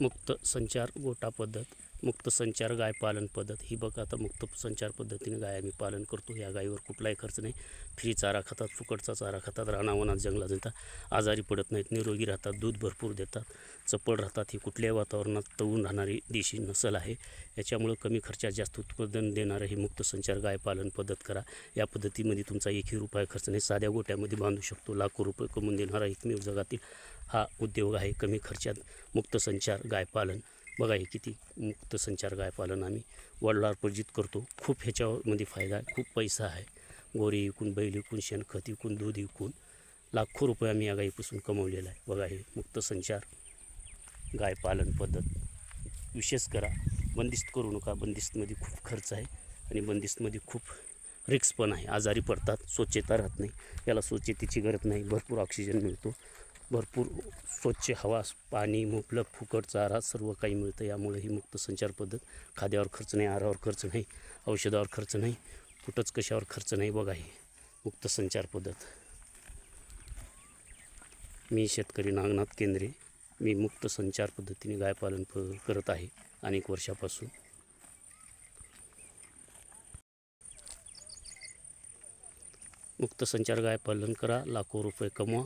मुक्त संचार गोटा पद्धत मुक्त संचार गाय पालन पद्धत. ही बघा आता मुक्त संचार पद्धतीने गाय आम्ही पालन करतो. या गायीवर कुठलाही खर्च नाही. फ्री चारा खातात फुकटचा चारा खातात रानावनात जंगलात जातात आजारी पडत नाहीत निरोगी राहतात दूध भरपूर देतात. चपळ राहतात. ही कुठल्याही वातावरणात तवून राहणारी देशी नसल आहे. याच्यामुळं कमी खर्चात जास्त उत्पादन देणारं हे मुक्त संचार गाय पालन पद्धत करा. या पद्धतीमध्ये तुमचा एकही रुपया खर्च नाही. साध्या गोट्यामध्ये बांधू शकतो. लाखो रुपये कमवून देणारा एकमेव जगातील हा उद्योग आहे. कमी खर्चात मुक्त संचार गायपालन बघा हे किती मुक्त संचार गायपालन आम्ही वडिलार्पर्जित करतो. खूप ह्याच्यामध्ये फायदा आहे. खूप पैसा आहे. गोरी विकून बैल विकून शेणखत विकून दूध विकून लाखो रुपये आम्ही या गाईपासून कमवलेला आहे. बघा हे मुक्त संचार गायपालन पद्धत. विशेष करा. बंदिस्त करू नका. बंदिस्तमध्ये खूप खर्च आहे आणि बंदिस्तमध्ये खूप रिक्स पण आहे. आजारी पडतात. स्वच्छता राहत नाही. याला स्वच्छतेची गरज नाही. भरपूर ऑक्सिजन मिळतो. भरपूर स्वच्छ हवा पाणी मुबलक फुकट चारा सर्व काही मिळतं. यामुळे ही मुक्त संचार पद्धत खाद्यावर खर्च नाही आहारावर खर्च नाही औषधावर खर्च नाही कुठंच कशावर खर्च नाही बघा ही. मुक्त संचार पद्धत. मी शेतकरी नागनाथ केंद्रे मी मुक्त संचार पद्धतीने गायपालन प करत आहे अनेक वर्षापासून. मुक्त संचार गायपालन करा लाखो रुपये कमवा.